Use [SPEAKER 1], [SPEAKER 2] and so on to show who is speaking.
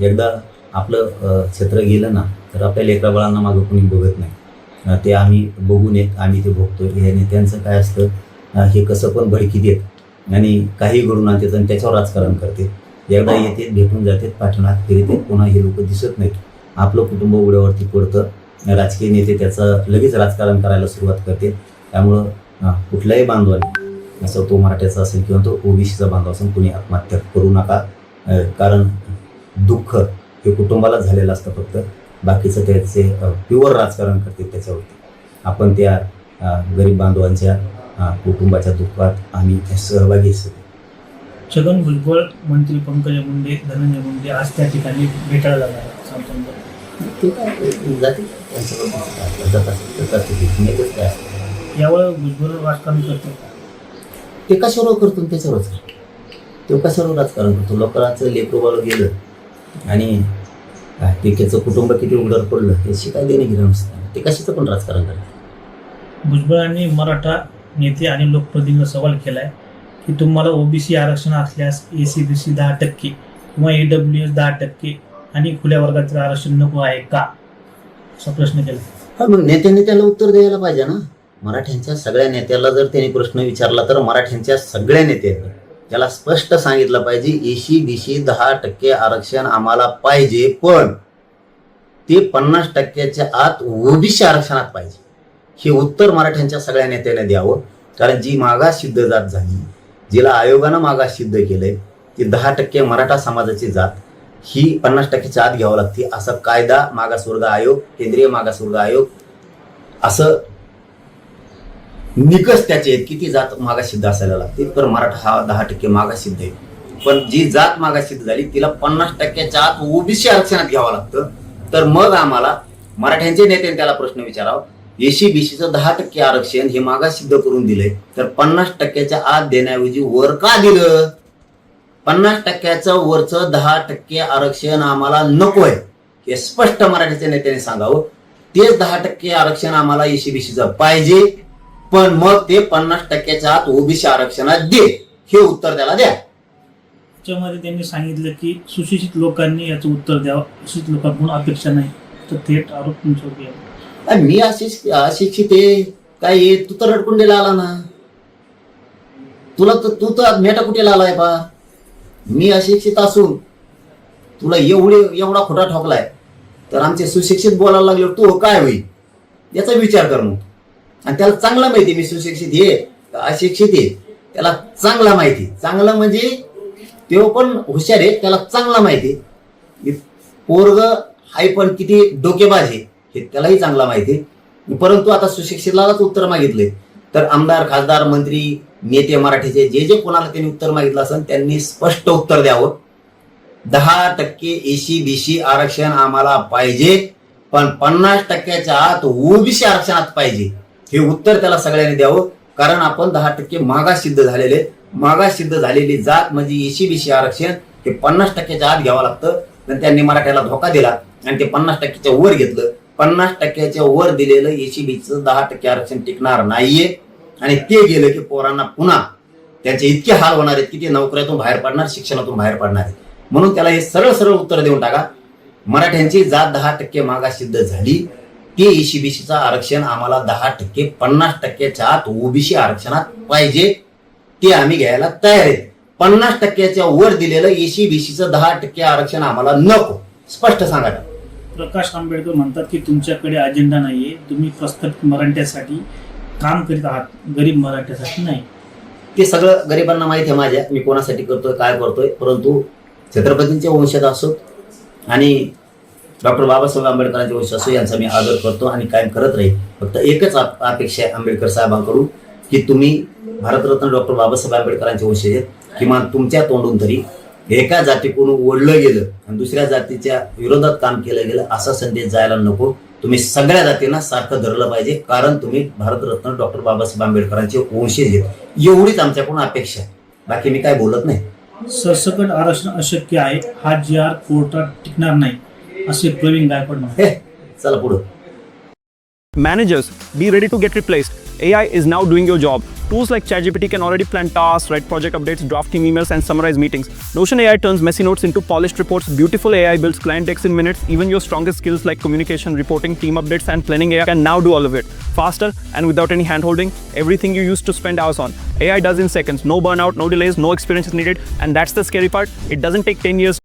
[SPEAKER 1] एकदा आपलं क्षेत्र गेलं ना तर आपल्या लेकरा बाळांना मागं कोणी बघत नाही. ते आम्ही बघून येत आम्ही ते बघतो हे नेत्यांचं काय असतं हे कसं पण भडकी देत आणि काही घडून आणतात आणि त्याच्यावर राजकारण करते. एकदा येते भेटून जातात पाठीमाग फिरते पुन्हा हे लोक दिसत नाहीत. आपलं कुटुंब उड्यावरती पडतं. राजकीय नेते त्याचं लगेच राजकारण करायला सुरुवात करते. त्यामुळं कुठलाही कुठल्याही बांधवाने असं तो मराठ्याचा असेल किंवा तो ओबीसीचा बांधव असेल कोणी आत्महत्या करू नका. कारण दुःख हे कुटुंबाला झालेलं असतं फक्त. बाकीचं त्याचे प्युअर राजकारण करते त्याच्यावरती. आपण त्या गरीब बांधवांच्या कुटुंबाच्या दुःखात आम्ही सहभागी असतो
[SPEAKER 2] छगन भुजबळ मंत्री पंकजा मुंडे धनंजय मुंडे आज त्या ठिकाणी भेटायला जाणार. यावेळेस भुजबळ राजकारण करतो
[SPEAKER 1] ते कशावर करतो त्याच्यावरच? तो कशावर राजकारण करतो? लोकांचं लेकरू गेलं. आणि त्याचं कुटुंब किती उघडर पडलं याची काय देणे घेणं नसतं ते कशाचं पण राजकारण करतात
[SPEAKER 2] भुजबळांनी मराठा नेते आणि लोकप्रतिनिधींना सवाल केलाय की तुम्हाला ओबीसी आरक्षण असल्यास ए सी बी सी दहा टक्के किंवा ए डब्ल्यू एस दहा टक्के आणि खुल्या वर्गातील आरक्षण नको आहे का? असा प्रश्न केला.
[SPEAKER 1] हा मग नेत्यांनी त्याला उत्तर द्यायला पाहिजे ना. मराठ्यांच्या सगळ्या नेत्याला जर त्यांनी प्रश्न विचारला तर मराठ्यांच्या सगळ्या नेत्यांनी त्याला स्पष्ट सांगितलं पाहिजे एशी बीशी दहा टक्के आरक्षण आम्हाला पाहिजे पण ते पन्नास टक्क्याच्या आत ओबीसी आरक्षणात पाहिजे. हे उत्तर मराठ्यांच्या सगळ्या नेत्याने द्यावं कारण जी मागास सिद्ध जात झाली जिला आयोगानं मागास सिद्ध केलंय ती दहा टक्के मराठा समाजाची जात ही पन्नास टक्क्याच्या आत घ्यावं लागते असं कायदा मागासवर्ग आयोग केंद्रीय मागासवर्ग आयोग असं निकष त्याचे आहेत. किती जात मागासिद्ध असायला लागते तर मराठा हा दहा टक्के मागासिद्ध आहे. पण जी जात मागासिद्ध झाली तिला पन्नास टक्क्याच्या आत ओबीसी आरक्षणात घ्यावं लागतं. तर मग आम्हाला मराठ्यांचे नेत्यांनी त्याला प्रश्न विचारावा. एसी बीसीचं दहा टक्के आरक्षण हे मागासिद्ध करून दिलंय. तर पन्नास टक्क्याच्या आत देण्याऐवजी वर का दिलं? पन्नास टक्क्याचं वरचं दहा टक्के आरक्षण आम्हाला नकोय हे स्पष्ट मराठीच्या नेत्याने सांगावं. तेच दहा टक्के आरक्षण आम्हाला एसी बीसीचं पाहिजे. पण मग ते पन्नास टक्क्याच्या आत ओबीसी आरक्षणात दे. हे उत्तर त्याला द्या.
[SPEAKER 2] त्याच्यामध्ये त्यांनी सांगितलं की सुशिक्षित लोकांनी याचं उत्तर द्यावं. सुशिक्षित लोकांकडून अपेक्षा नाही. तर थेट आरोप तुमच्यावर
[SPEAKER 1] मी अशिक्षित अशिक्षित आहे. काय? तू तर रडकुंडीला आला ना. तुला तर तू तर मेटा कुठे आलाय पा मी अशिक्षित असून तुला एवढे एवढा खोटा ठोकलाय. तर आमचे सुशिक्षित बोलायला लागले तू काय होईल? याचा विचार कर मग. आणि त्याला चांगला माहिती मी सुशिक्षित आहे अशिक्षित आहे. त्याला चांगला माहिती चांगलं म्हणजे तो पण हुशार आहे त्याला चांगला माहिती आहे. पोरग हाय पण किती डोकेबाज आहे हे त्यालाही चांगला माहिती आहे. परंतु आता सुशिक्षितलाच उत्तर मागितले तर आमदार खासदार मंत्री नेते मराठीचे जे जे कोणाला त्यांनी उत्तर मागितलं असेल त्यांनी स्पष्ट उत्तर द्यावं. दहा टक्के एसी बीसी आरक्षण आम्हाला पाहिजे पण पन्नास टक्क्याच्या आत ओबीसी आरक्षणात पाहिजे. हे उत्तर त्याला सगळ्यांनी द्यावं. कारण आपण दहा टक्के मागास सिद्ध झालेले मागास सिद्ध झालेली जात म्हणजे एसी बीसी आरक्षण हे पन्नास टक्क्याच्या आत घ्यावं लागतं. तर त्यांनी मराठ्याला धोका दिला आणि ते पन्नास टक्क्याच्या वर घेतलं. पन्नास टक्क्याच्या वर दिलेलं एसीबीचं दहा टक्के आरक्षण टिकणार नाहीये. आणि ते गेलं की पोरांना पुन्हा त्यांचे इतके हाल होणार आहेत की ते नोकऱ्यातून बाहेर पडणार शिक्षणातून बाहेर पडणार आहेत. म्हणून त्याला हे सरळ सरळ उत्तर देऊन टाका. मराठ्यांची जात दहा टक्के मागास सिद्ध झाली. ते एसीबीसीचं आरक्षण आम्हाला दहा टक्के पन्नास टक्क्याच्या आत ओबीसी आरक्षणात पाहिजे. ते आम्ही घ्यायला तयार आहेत. पन्नास टक्क्याच्या वर दिलेलं एसीबीसीचं दहा टक्के आरक्षण आम्हाला नको. स्पष्ट सांगा.
[SPEAKER 2] प्रकाश आंबेडकर म्हणतात की तुमच्याकडे अजेंडा नाहीये. तुम्ही प्रस्थापित मराठ्यासाठी काम करीत आहात. गरीब मराठ्यासाठी नाही.
[SPEAKER 1] ते सगळं गरिबांना माहिती आहे माझ्या. मी कोणासाठी करतोय काय करतोय. परंतु छत्रपतींचे वंशज असो आणि डॉक्टर बाबासाहेब आंबेडकरांचे वंश असो यांचा मी आदर करतो आणि कायम करत राहील फक्त एकच आप- अपेक्षा आहे आंबेडकर साहेबांकडून की तुम्ही भारतरत्न डॉक्टर बाबासाहेब आंबेडकरांचे वंशज आहेत किमान तुमच्या तोंडून तरी एका जातीकडून ओढलं गेलं आणि दुसऱ्या जातीच्या विरोधात काम केलं गेलं असा संदेश जायला नको. तुम्ही सगळ्या जातींना सारखं धरलं पाहिजे कारण तुम्ही भारतरत्न डॉक्टर बाबासाहेब आंबेडकरांचे वंशज आहेत. एवढीच आमच्याकडून अपेक्षा आहे. बाकी मी काय बोलत नाही.
[SPEAKER 2] सरसकट आरक्षण अशक्य आहे हा जी आर कोर्टात टिकणार नाही. असे प्रवीण गायकवाड म्हणतात
[SPEAKER 1] हे चला पुढं
[SPEAKER 3] Managers, be ready to get replaced. AI is now doing your job. Tools like ChatGPT can already plan tasks, write project updates, draft team emails, and summarize meetings. Notion AI turns messy notes into polished reports. Beautiful AI builds client decks in minutes. Even your strongest skills like communication, reporting, team updates, and planning AI can now do all of it faster and without any handholding. Everything you used to spend hours on, AI does in seconds. No burnout, no delays, no experience is needed. And that's the scary part. It doesn't take 10 years